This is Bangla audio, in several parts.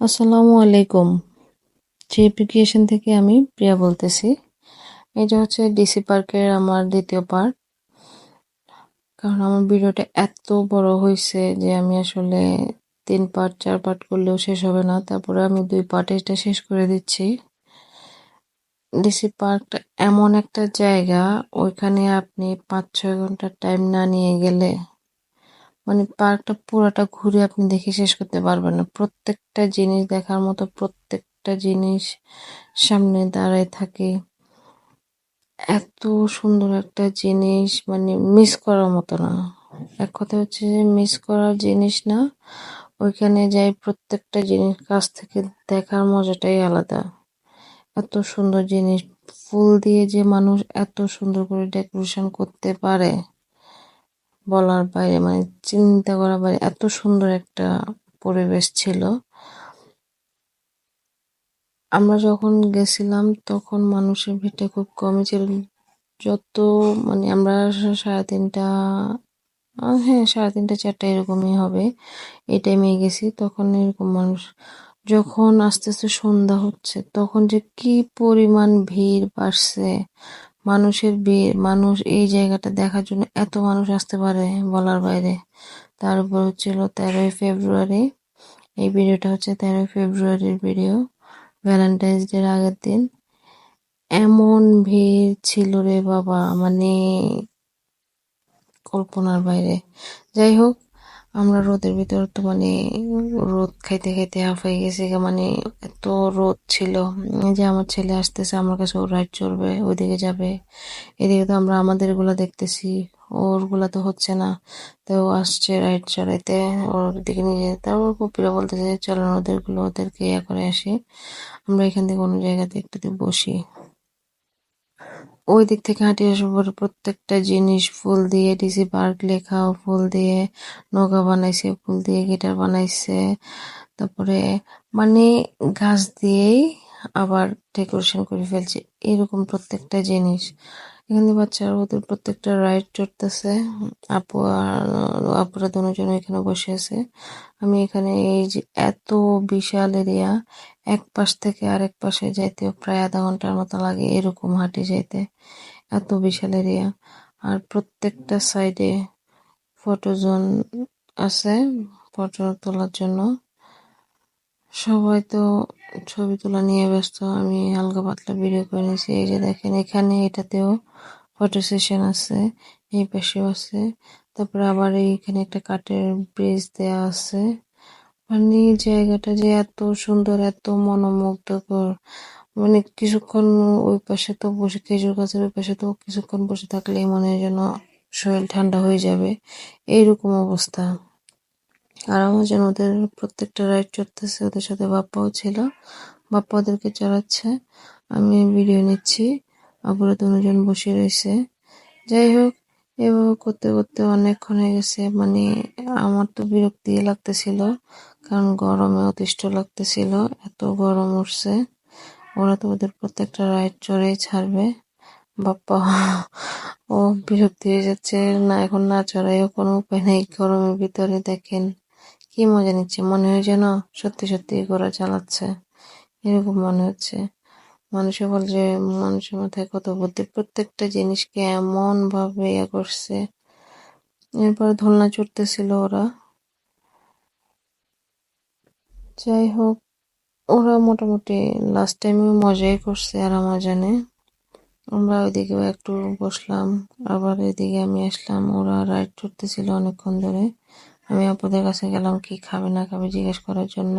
আসসালামু আলাইকুম। জিপি ক্রিয়েশন থেকে আমি প্রিয়া বলতেছি, এটা হচ্ছে ডিসি পার্কের আমার দ্বিতীয় পার্ট কারণ আমার ভিডিওটা এত বড় হয়েছে যে আমি আসলে তিন পার্ট চার পার্ট করলেও শেষ হবে না। তারপরে আমি দুই পার্ট এটা শেষ করে দিচ্ছি। ডিসি পার্কটা এমন একটা জায়গা, ওইখানে আপনি পাঁচ ছয় ঘণ্টা টাইম না নিয়ে গেলে মানে পার্কটা পুরাটা ঘুরে আপনি দেখে শেষ করতে পারবেন না। প্রত্যেকটা জিনিস দেখার মতো প্রত্যেকটা জিনিস সামনে দাঁড়ায় থাকে। এত সুন্দর একটা জিনিস মানে মিস করার মতো না। এক কথা হচ্ছে যে মিস করার জিনিস না, ওইখানে যাই প্রত্যেকটা জিনিস কাছ থেকে দেখার মজাটাই আলাদা। এত সুন্দর জিনিস, ফুল দিয়ে যে মানুষ এত সুন্দর করে ডেকোরেশন করতে পারে। বলার বাইরে মানে চিন্তা করার বাইরে এত সুন্দর একটা পরিবেশ ছিল। আমরা যখন গেছিলাম, তখন মানুষের ভিড়টা খুব কমই ছিল। যত মানে আমরা সাড়ে তিনটা হ্যাঁ সাড়ে তিনটা, চারটা এরকমই হবে। এই টাইমে গেছি, তখন এরকম মানুষ, যখন আস্তে আস্তে সন্ধ্যা হচ্ছে, তখন যে কি পরিমাণ ভিড় বাড়ছে। মানুষের ভিড় মানুষ এই জায়গাটা দেখার জন্য এত মানুষ আসতে পারে বলার বাইরে। তার উপর হচ্ছিল তেরোই ফেব্রুয়ারি। এই ভিডিওটা হচ্ছে তেরোই ফেব্রুয়ারির ভিডিও, ভ্যালেন্টাইন্স ডের আগের দিন। এমন ভিড় ছিল রে বাবা মানে কল্পনার বাইরে। যাই হোক আমরা রোদের ভিতর তো মানে রোদ খাইতে খাইতে হাফ হয়ে গেছে মানে এত রোদ ছিল। যে আমার ছেলে আসতেছে, আমার কাছে ও রাইড চড়বে, ওইদিকে যাবে। এদিকে তো আমরা আমাদেরগুলা দেখতেছি ওরগুলা তো হচ্ছে না। তো ও আসছে রাইড চড়াইতে, ওর দিকে নিয়ে যেতে ওর পুপিরা বলতেছে চলেন ওদেরগুলো ওদেরকে ইয়ে করে আসি। আমরা এখান থেকে অন্য জায়গাতে একটু বসি। ওই দিক থেকে হাঁটি আসার পর প্রত্যেকটা জিনিস ফুল দিয়ে, ডিসি পার্ক লেখা ফুল দিয়ে, নৌকা বানাইছে, ফুল দিয়ে গিটার বানাইছে। তারপরে মানে গাছ দিয়েই আবার ডেকোরেশন করে ফেলছে, এরকম প্রত্যেকটা জিনিস। এখানে বাচ্চারা ওদের প্রত্যেকটা রাইড চড়তেছে। আপু আর আপুরা দুজন এখানে বসে আছে। আমি এখানে এই যে এত বিশাল এরিয়া এক পাশ থেকে আরেক পাশে যাইতেও প্রায় আধা ঘণ্টার মতো লাগে এরকম হাঁটে যাইতে। এত বিশাল এরিয়া আর প্রত্যেকটা সাইডে ফটো জোন আছে ফটো তোলার জন্য। সবাই তো ছবি তোলা নিয়ে ব্যস্ত, আমি হালকা পাতলা ভিডিও করে নিয়েছি। এই যে দেখেন, এখানে এটাতেও ফটো সেশন আছে, এই পাশেও আছে। তারপরে আবার এইখানে একটা কাঠের ব্রিজ দেয়া আছে। মানে জায়গাটা যে এত সুন্দর, এত মনোমুগ্ধকর। মানে কিছুক্ষণ ওই পাশে তো বসে, খেজুর গাছের ওই পাশে তো কিছুক্ষণ বসে থাকলে মনে হয় যেন শরীর ঠান্ডা হয়ে যাবে। এইরকম অবস্থা। আর যেন ওদের প্রত্যেকটা রাইড চড়তেছে, ওদের সাথে বাপ্পাও ছিল, বাপ্পা ওদেরকে চড়াচ্ছে, আমি ভিডিও নিচ্ছি আবার দুজন বসে রয়েছে। যাই হোক, এভাবে করতে করতে অনেকক্ষণ হয়ে গেছে মানে আমার তো বিরক্তি লাগতেছিল, কারণ গরমে অতিষ্ঠ লাগতেছিল, এত গরম উঠছে। ওরা তো ওদের প্রত্যেকটা রাইড চড়েই ছাড়বে। বাপ্পা, ও বিরক্তি হয়ে যাচ্ছে, না, এখন না চড়াইও কোনো উপায় নেই, গরমের ভিতরে দেখেন। কি মজা নিচ্ছে? মনে হয় যেন সত্যি সত্যি ঘোড়া চালাচ্ছে। এরকম মনে হচ্ছে। মানুষে বল যে মানুষের মাথায় কত বুদ্ধি। প্রত্যেকটা জিনিসকে এমন ভাবে ইয়ে করছে। এরপর ধলনা চড়তেছিল ওরা। যাই হোক, ওরা মোটামুটি লাস্ট টাইমে মজাই করছে, আর আমার জানে। আমরা ওইদিকে একটু বসলাম, আবার এদিকে আমি আসলাম। ওরা রাইড চড়তেছিল অনেকক্ষণ ধরে। আমি আপনাদের কাছে গেলাম কি খাবে, না খাবে জিজ্ঞেস করার জন্য।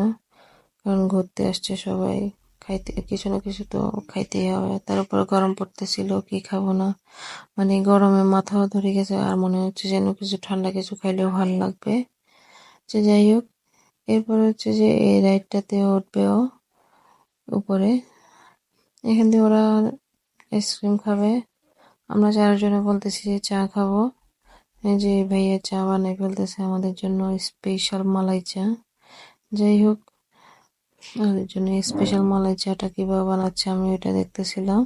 কারণ ঘুরতে আসছে সবাই। খাইতে, কিছু না কিছু তো খাইতেই হবে। তার উপর গরম পড়তেছিল, কি খাব না। মানে গরমে মাথাও ধরে গেছে, আর মনে হচ্ছে যেন কিছু ঠান্ডা কিছু খাইলেও ভালো লাগবে। যে যাই হোক। এরপর হচ্ছে যে এই রাইডটাতে উঠবেও উপরে। এখান থেকে ওরা আইসক্রিম খাবে। আমরা চারজনে বলতেছি যে চা খাব। যে ভাইয়া চা বানাই ফেলতেছে আমাদের জন্য স্পেশাল মালাই চা। যাই হোক, আমাদের জন্য স্পেশাল মালাই চাটা কীভাবে বানাচ্ছে আমি ওইটা দেখতেছিলাম।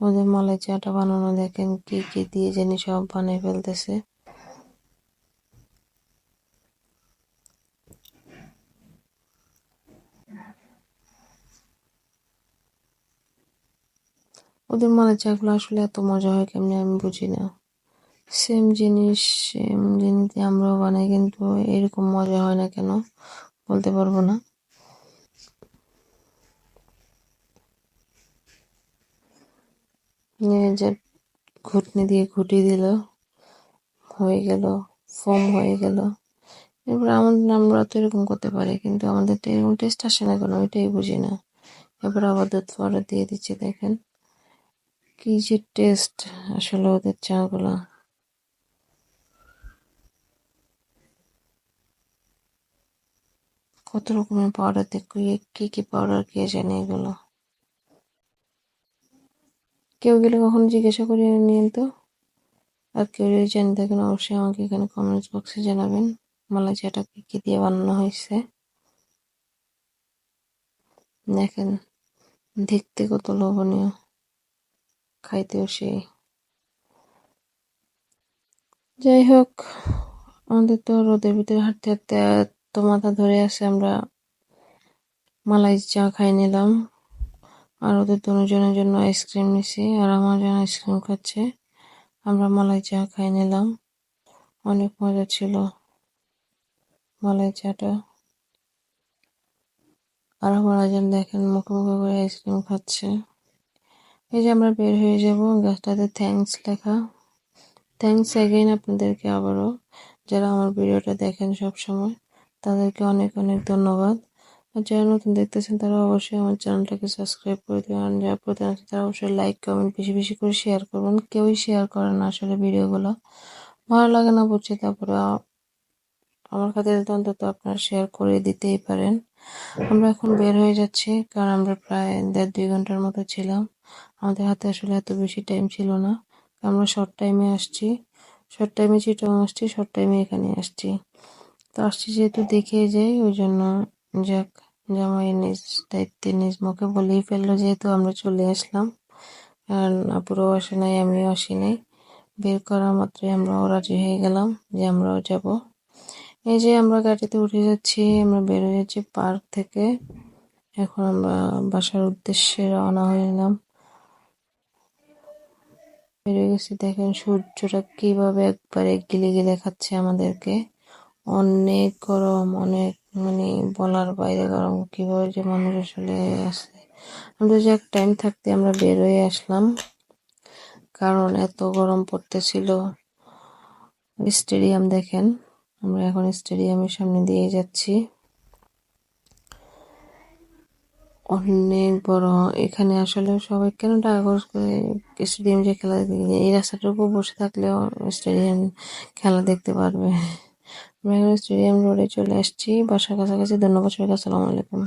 ওদের মালাই চাটা বানানো দেখেন কি কি দিয়ে জানি সব বানাই ফেলতেছে। ওদের মালের চাগুলো আসলে এত মজা হয় কেমনি আমি বুঝি না। সেম জিনিস সেম জিনিস আমরাও বানাই, কিন্তু এরকম মজা হয় না কেন? বলতে পারব না। যে ঘুটনি দিয়ে ঘুটি দিল, হয়ে গেল, ফোম হয়ে গেল। এরপর আমাদের আমরা তো এরকম করতে পারি, কিন্তু আমাদের তো এরকম টেস্ট আসে না কেন? ওইটাই বুঝি না। এবার আবার দুধ পাউডার দিয়ে দিচ্ছি, দেখেন। কি যে টেস্ট আসলে ওদের চাগুলা কত রকমের পাউডার দেখো কি কি পাউডার কে জানে এগুলো। কেউ গেলে কখনো জিজ্ঞাসা করে নিন তো। আর কেউ যদি জানি থাকেন, অবশ্যই আমাকে এখানে কমেন্টস বক্সে জানাবেন মালাই চাটা কি কি দিয়ে বানানো হয়েছে। দেখেন, দেখতে কত লোভনীয়। খাইতেও সেই যাই হোক, আমাদের তো রোদের ভিতরে হাঁটতে হাঁটতে তো মাথা ধরে আছে, আমরা মালাই চা খাই নিলাম। আর ওদের দুজনের জন্য আইসক্রিম নিছি, আর আমার জন্য আইসক্রিম খাচ্ছে। আমরা মালাই চা খাই নিলাম। অনেক মজা ছিল মালাই চাটা। আর আমার দেখেন, মুখে মুখে করে আইসক্রিম খাচ্ছে। এই যে আমরা বের হয়ে যাব গাছটাতে থ্যাংকস লেখা। থ্যাংকস অ্যাগেইন আপনাদেরকে আবারও। যারা আমার ভিডিওটা দেখেন সব সময় তাদেরকে অনেক অনেক ধন্যবাদ। আর যারা নতুন দেখতেছেন, তারা অবশ্যই আমার চ্যানেলটাকে সাবস্ক্রাইব করে দেবেন। যারা প্রতি আছে তারা অবশ্যই লাইক কমেন্ট বেশি বেশি করে শেয়ার করবেন। কেউই শেয়ার করে না আসলে ভিডিওগুলো। ভালো লাগে না বুঝছি, তারপরে আমার খাতে অন্তত আপনারা শেয়ার করে দিতেই পারেন। আমরা এখন বের হয়ে যাচ্ছি, কারণ আমরা প্রায় দেড় দুই ঘণ্টার মতো ছিলাম। আমাদের হাতে আসলে এত বেশি টাইম ছিল না। আমরা শর্ট টাইমে আসছি। শর্ট টাইমে চিটং আসছি শর্ট টাইমে এখানে আসছি। তো আসছি যেহেতু দেখে যাই ওই জন্য যাক, জামাই নিজ দায়িত্বে, নিজ মুখে বলেই ফেলল যেহেতু আমরা চলে আসলাম। আর আপুরও আসে নাই, আমিও আসি নাই। বের করা মাত্রই আমরাও রাজি হয়ে গেলাম যে আমরাও যাব। এই যে আমরা গাড়িতে উঠে যাচ্ছি, আমরা বেরো যাচ্ছি পার্ক থেকে। এখন আমরা বাসার উদ্দেশ্যে রওনা হইলাম বেরিয়ে গেছি, দেখেন সূর্যটা কীভাবে একবারে গিলে গিলে খাচ্ছে আমাদেরকে। অনেক গরম, অনেক মানে বলার বাইরে গরম, কীভাবে যে মানুষ আসলে আছে। আমরা যে এক টাইম থাকতে আমরা বের হয়ে আসলাম, কারণ এত গরম পড়তেছিল। স্টেডিয়াম দেখেন, আমরা এখন স্টেডিয়ামের সামনে দিয়ে যাচ্ছি। অনেক বড়। এখানে আসলে সবাই কেন টাকা খরচ করে স্টেডিয়াম যে খেলা দেখতে এই রাস্তাটুকু বসে থাকলেও স্টেডিয়াম খেলা দেখতে পারবে। আমরা স্টেডিয়াম রোডে চলে আসছি। বাসার কাছাকাছি। ধন্যবাদ সবাইকে। আসসালামু আলাইকুম।